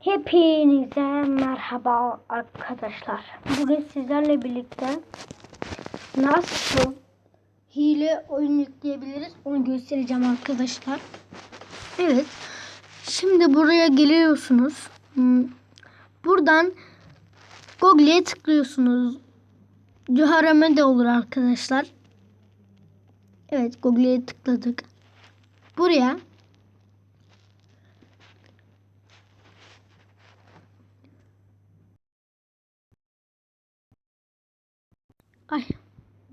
Hepinize merhaba arkadaşlar. Bugün sizlerle birlikte nasıl hile oyun yükleyebiliriz onu göstereceğim arkadaşlar. Evet. Şimdi buraya geliyorsunuz. Hmm, Buradan Google'ye tıklıyorsunuz. Cühareme de olur arkadaşlar. Evet Google'ye tıkladık. Buraya Ay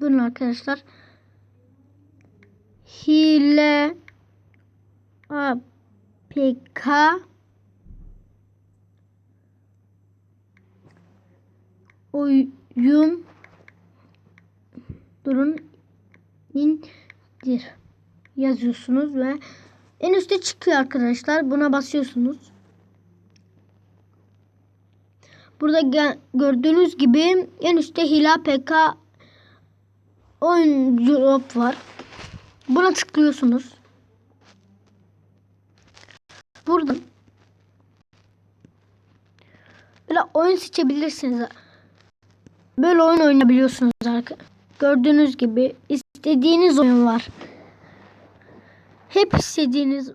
durun arkadaşlar. Hile APK oyun durun indir yazıyorsunuz ve en üstte çıkıyor arkadaşlar. Buna basıyorsunuz. Burada gördüğünüz gibi en üstte Hila PK oyun drop var. Buna tıklıyorsunuz. Burada böyle oyun seçebilirsiniz. Böyle oyun oynayabiliyorsunuz arkadaşlar. Gördüğünüz gibi istediğiniz oyun var. Hep istediğiniz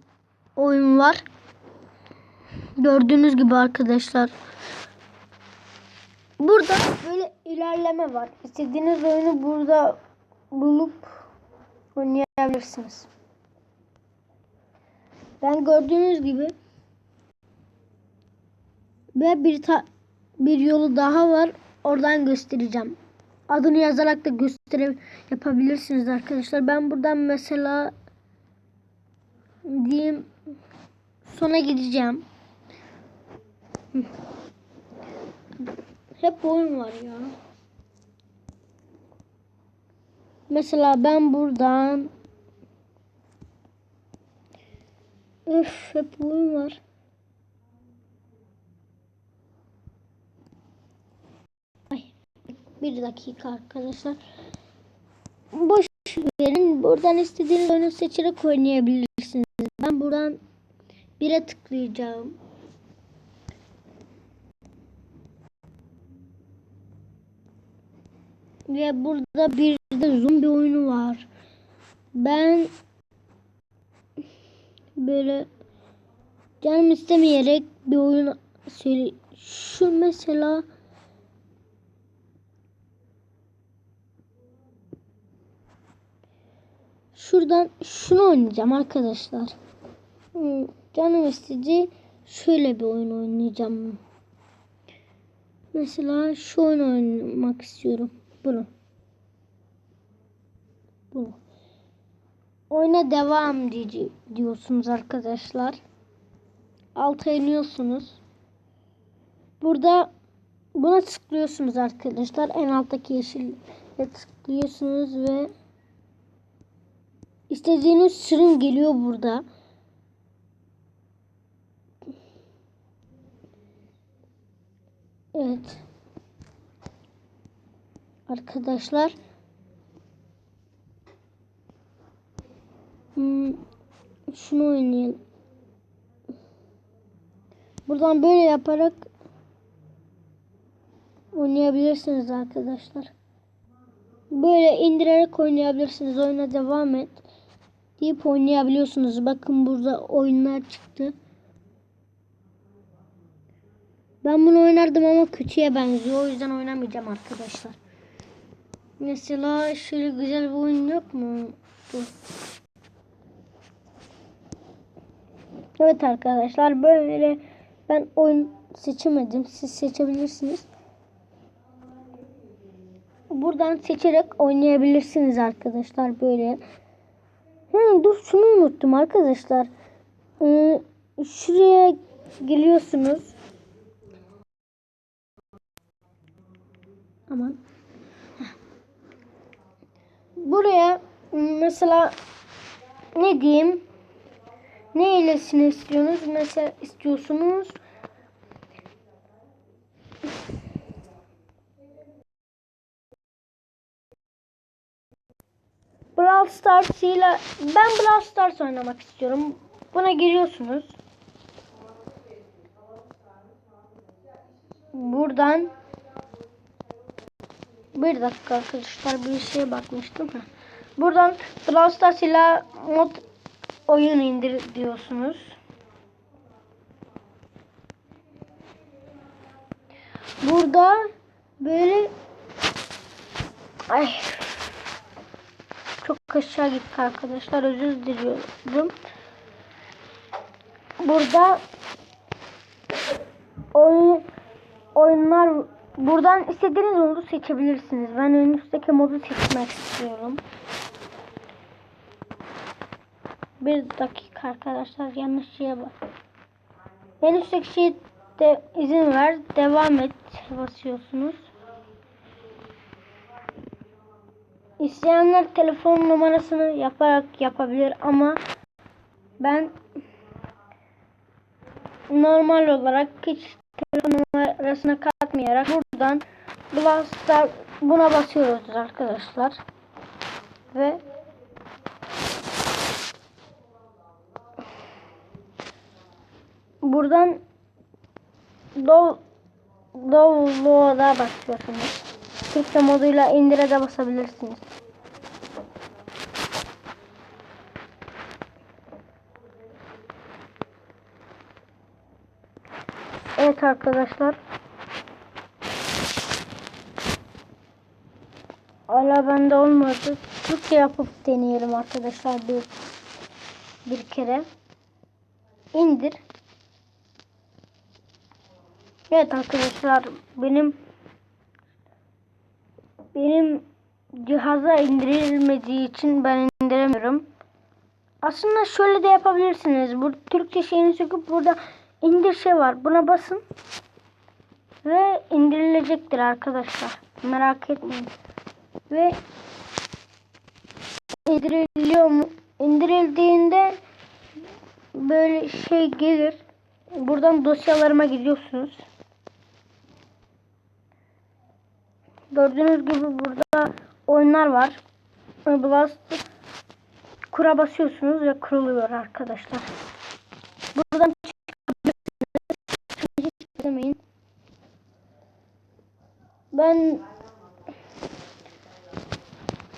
oyun var. Gördüğünüz gibi arkadaşlar. Burada böyle ilerleme var. İstediğiniz oyunu burada bulup oynayabilirsiniz. Ben gördüğünüz gibi ve bir ta- bir yolu daha var. Oradan göstereceğim. Adını yazarak da gösteri yapabilirsiniz arkadaşlar. Ben buradan mesela diyeyim sona gideceğim. Hep oyun var ya. Mesela ben buradan Üf hep oyun var. Ay, bir dakika arkadaşlar. Boş verin. Buradan istediğiniz oyunu seçerek oynayabilirsiniz. Ben buradan bire tıklayacağım. Ve burada bir de zombi oyunu var. Ben böyle canım istemeyerek bir oyun söyle. Şu mesela şuradan şunu oynayacağım arkadaşlar. Canım istedi şöyle bir oyun oynayacağım. Mesela şu oyunu oynamak istiyorum. Bunu. Bunu. Oyuna devam diye- diyorsunuz arkadaşlar. Alta iniyorsunuz. Burada buna tıklıyorsunuz arkadaşlar. En alttaki yeşile tıklıyorsunuz ve istediğiniz sürüm geliyor burada. Evet. Arkadaşlar Şunu oynayalım. Buradan böyle yaparak oynayabilirsiniz arkadaşlar. Böyle indirerek oynayabilirsiniz. Oyuna devam et deyip oynayabiliyorsunuz. Bakın burada oyunlar çıktı. Ben bunu oynardım ama kötüye benziyor. O yüzden oynamayacağım arkadaşlar. Mesela şöyle güzel bir oyun yok mu? Dur. Evet arkadaşlar böyle ben oyun seçemedim. Siz seçebilirsiniz. Buradan seçerek oynayabilirsiniz arkadaşlar böyle. Hı, dur şunu unuttum arkadaşlar. Ee, şuraya geliyorsunuz. Aman. Buraya mesela ne diyeyim? Ne ilesini istiyorsunuz? Mesela istiyorsunuz. Brawl Stars ile ben Brawl Stars oynamak istiyorum. Buna giriyorsunuz. buradan bir dakika arkadaşlar bir şeye bakmıştım. Buradan Brawl Stars ile mod oyun indir diyorsunuz. Burada böyle ay çok aşağı gittik arkadaşlar özür diliyorum. Burada oyun oyunlar buradan istediğiniz modu seçebilirsiniz. Ben en üstteki modu seçmek istiyorum. Bir dakika arkadaşlar yanlış şeye bak. En üstteki şey de izin ver. Devam et basıyorsunuz. İsteyenler telefon numarasını yaparak yapabilir ama ben normal olarak hiç telefon numarasını katmayarak buradan buna basıyoruz arkadaşlar. Ve buradan Dov Download'a basıyorsunuz. Türkçe moduyla indire de basabilirsiniz. Evet arkadaşlar. Hala bende olmadı. Türkçe yapıp deneyelim arkadaşlar bir bir kere. İndir. Evet arkadaşlar benim benim cihaza indirilmediği için ben indiremiyorum. Aslında şöyle de yapabilirsiniz. Bu Türkçe şeyini söküp burada indir şey var. Buna basın. Ve indirilecektir arkadaşlar. Merak etmeyin. Ve indiriliyor mu? İndirildiğinde böyle şey gelir. Buradan dosyalarıma gidiyorsunuz. Gördüğünüz gibi burada oyunlar var. Blast kura basıyorsunuz ve kuruluyor arkadaşlar. Buradan çıkabilirsiniz. Hiç demeyin. Ben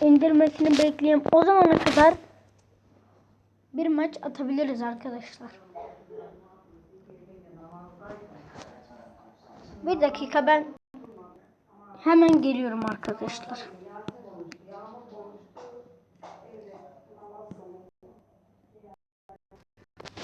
indirmesini bekleyeyim. O zamana kadar bir maç atabiliriz arkadaşlar. Bir dakika ben hemen geliyorum arkadaşlar.